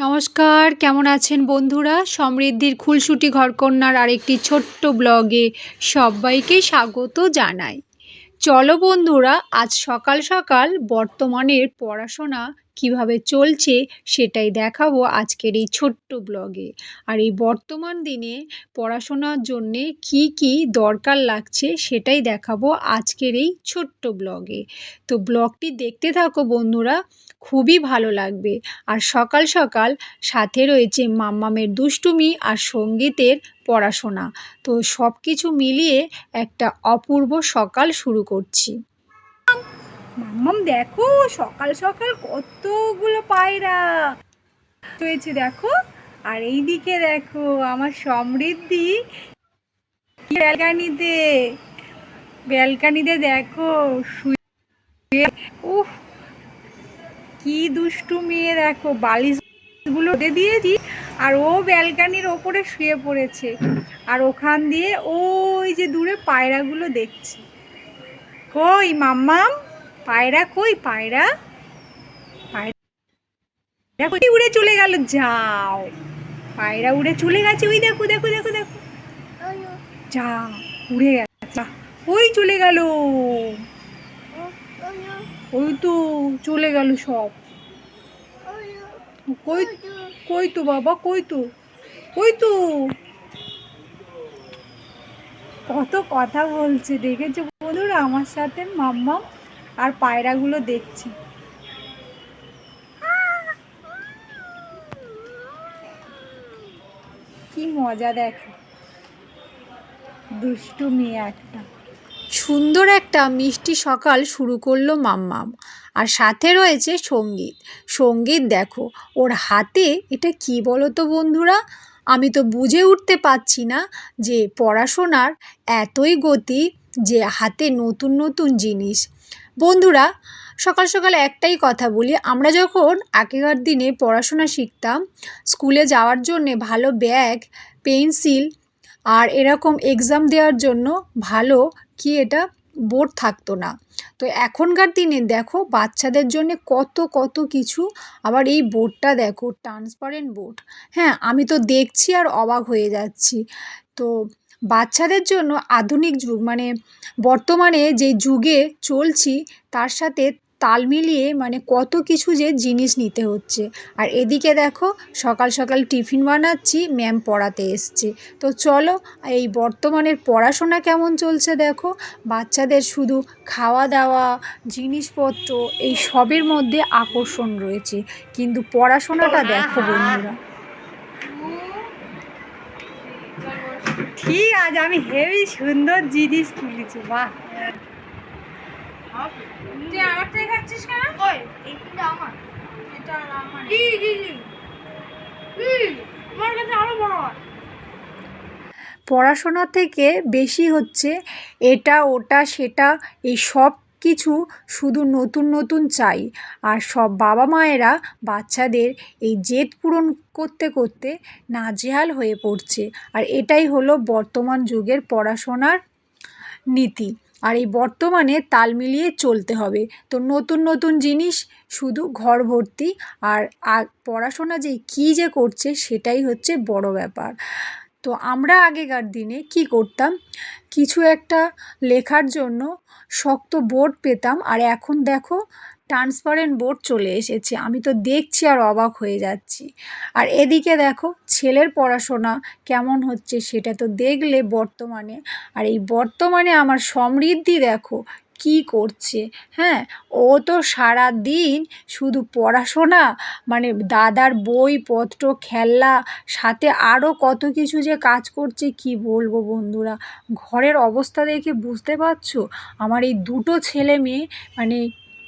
নমস্কার, কেমন আছেন বন্ধুরা? সমৃদ্ধির খুলসুটি ঘরকন্যার আরেকটি ছোট্ট ব্লগে সবাইকে স্বাগত জানাই। চলো বন্ধুরা, আজ সকাল সকাল বর্তমানের পড়াশোনা কীভাবে চলছে সেটাই দেখাবো আজকের এই ছোট্ট ব্লগে। আর এই বর্তমান দিনে পড়াশোনার জন্যে কি কি দরকার লাগছে সেটাই দেখাবো আজকের এই ছোট্ট ব্লগে। তো ব্লগটি দেখতে থাকো বন্ধুরা, খুবই ভালো লাগবে। আর সকাল সকাল সাথে রয়েছে মাম্মামের দুষ্টুমি আর সঙ্গীতের পড়াশোনা। তো সব কিছু মিলিয়ে একটা অপূর্ব সকাল শুরু করছি। মাম্মাম, দেখো, সকাল সকাল কতগুলো পায়রা হয়েছে, দেখো। আর এই দিকে দেখো, আমার সমৃদ্ধি ব্যালকানিতে ব্যালকানিতে দেখো, শুয়ে, উফ, কি দুষ্টু মেয়ে, দেখো, বালিশগুলো দিয়েছি, আর ও ব্যালকানির ওপরে শুয়ে পড়েছে। আর ওখান দিয়ে ওই যে দূরে পায়রাগুলো দেখছে। কই, মাম্মাম? পায়রা কই? পায়রা? পায়রা কই? উড়ে চলে গেল, যাও। পায়রা উড়ে চলে গেছে, ওই দেখো দেখো দেখো দেখো। যা উড়ে গেছে। ওই চলে গেল। ওই তো, চলে গেল সব। কই কই তো বাবা, কই তো? কই তো? কত কথা বলছে, দেখেছ বন্ধুরা? আমার সাথে মাম্মা আর পায়রাগুলো দেখছে। কি মজা দেখো। দুষ্টু মেয়ে একটা। সুন্দর একটা মিষ্টি সকাল শুরু করল মাম্মাম। আর সাথে রয়েছে সংগীত। সংগীত দেখো, ওর হাতে এটা কি বলো তো বন্ধুরা? আমি তো বুঝে উঠতে পারছি না যে পড়াশোনার এতই গতি যে হাতে নতুন নতুন জিনিস। বন্ধুরা, সকাল সকাল একটাই কথা বলি। আমরা যখন আগেকার দিনে পড়াশোনা শিখতাম, স্কুলে যাওয়ার জন্যে ভালো ব্যাগ, পেন্সিল আর এরকম এক্সাম দেওয়ার জন্য ভালো কি এটা বোর্ড থাকতো না। তো এখনকার দিনে দেখো বাচ্চাদের জন্য কত কত কিছু। আবার এই বোর্ডটা দেখো ট্রান্সপারেন্ট বোর্ড। হ্যাঁ আমি তো দেখছি আর অবাক হয়ে যাচ্ছি। তো বাচ্চাদের জন্য আধুনিক যুগ মানে বর্তমানে যে যুগে চলছি তার সাথে তাল মিলিয়ে মানে কত কিছু যে জিনিস নিতে হচ্ছে। আর এদিকে দেখো সকাল সকাল টিফিন বানাচ্ছি ম্যাম পড়াতে এসছে। তো চলো এই বর্তমানের পড়াশোনা কেমন চলছে দেখো? বাচ্চাদের শুধু খাওয়া দাওয়া জিনিসপত্র এই সবের মধ্যে আকর্ষণ রয়েছে। কিন্তু পড়াশোনাটা দেখো বন্ধুরা। ঠিক আজ আমি হেভি সুন্দর জিনিস তুলেছি বাহ। তুই আমারটাই খাচ্ছিস কেন? ওই এইটা আমার। এটা আমার। জি জি জি আমার কাছে আরও বড় পড়াশোনা থেকে বেশি হচ্ছে এটা ওটা সেটা এই সব কিছু শুধু নতুন নতুন চাই। আর সব বাবা মায়েরা বাচ্চাদের এই জেদ পূরণ করতে করতে নাজেহাল হয়ে পড়ছে। আর এটাই হলো বর্তমান যুগের পড়াশোনার নীতি। আর এই বর্তমানে তাল মিলিয়ে চলতে হবে। তো নতুন নতুন জিনিস শুধু ঘর ভর্তি আর পড়াশোনা যে কী যে করছে সেটাই হচ্ছে বড় ব্যাপার। তো আমরা আগেকার দিনে কি করতাম? কিছু একটা লেখার জন্য শক্ত বোর্ড পেতাম, আর এখন দেখো ট্রান্সপারেন্ট বোর্ড চলে এসেছে। আমি তো দেখছি আর অবাক হয়ে যাচ্ছি। আর এদিকে দেখো ছেলের পড়াশোনা কেমন হচ্ছে সেটা তো দেখলে বর্তমানে। আর এই বর্তমানে আমার সমৃদ্ধি দেখো কি করছে? হ্যাঁ ও তো সারা দিন শুধু পড়াশোনা মানে দাদার বইপত্র খেলনা, সাথে আরও কত কিছু যে কাজ করছে, কি বলব বন্ধুরা? ঘরের অবস্থা দেখে বুঝতে পারছ? আমার এই দুটো ছেলে মেয়ে মানে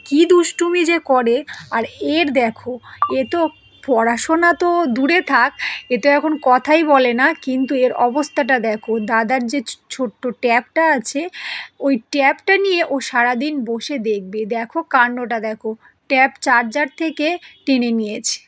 কি দুষ্টুমি যে করে। আর এর দেখো, এ তো পড়াশোনা তো দূরে থাক এ তো এখন কথাই বলে না, কিন্তু এর অবস্থাটা দেখো, দাদার যে ছোট্ট ট্যাপটা আছে, ওই ট্যাপটা নিয়ে ও সারাদিন বসে দেখবে, দেখো কাণ্ডটা দেখো। ট্যাব চার্জার থেকে টেনে নিয়েছে।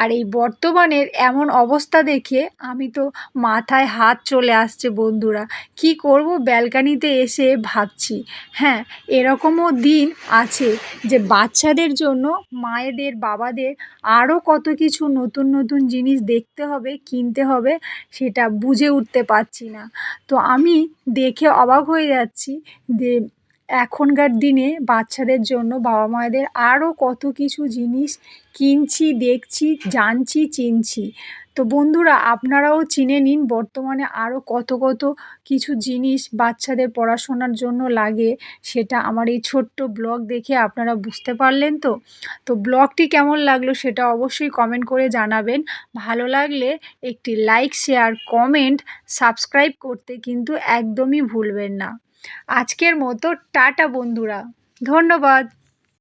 আর এই বর্তমানের এমন অবস্থা দেখে আমি তো মাথায় হাত চলে আসছে বন্ধুরা। কি করব ব্যালকানিতে এসে ভাবছি। হ্যাঁ এরকমও দিন আছে যে বাচ্চাদের জন্য মায়েদের, বাবাদের আরও কত কিছু নতুন নতুন জিনিস দেখতে হবে, কিনতে হবে সেটা বুঝে উঠতে পারছি না। তো আমি দেখে অবাক হয়ে যাচ্ছি যে এখনকার দিনে বাচ্চাদের জন্য বাবা মায়েদের আরও কত কিছু জিনিস কিনছি, দেখছি, জানছি, চিনছি। তো বন্ধুরা, আপনারাও চিনে নিন বর্তমানে আরও কত কত কিছু জিনিস বাচ্চাদের পড়াশোনার জন্য লাগে সেটা আমার এই ছোট্ট ব্লগ দেখে আপনারা বুঝতে পারলেন তো? তো ব্লগটি কেমন লাগল সেটা অবশ্যই কমেন্ট করে জানাবেন। ভালো লাগলে একটি লাইক শেয়ার কমেন্ট সাবস্ক্রাইব করতে কিন্তু একদমই ভুলবেন না। আজকের মতো টাটা বন্ধুরা ধন্যবাদ।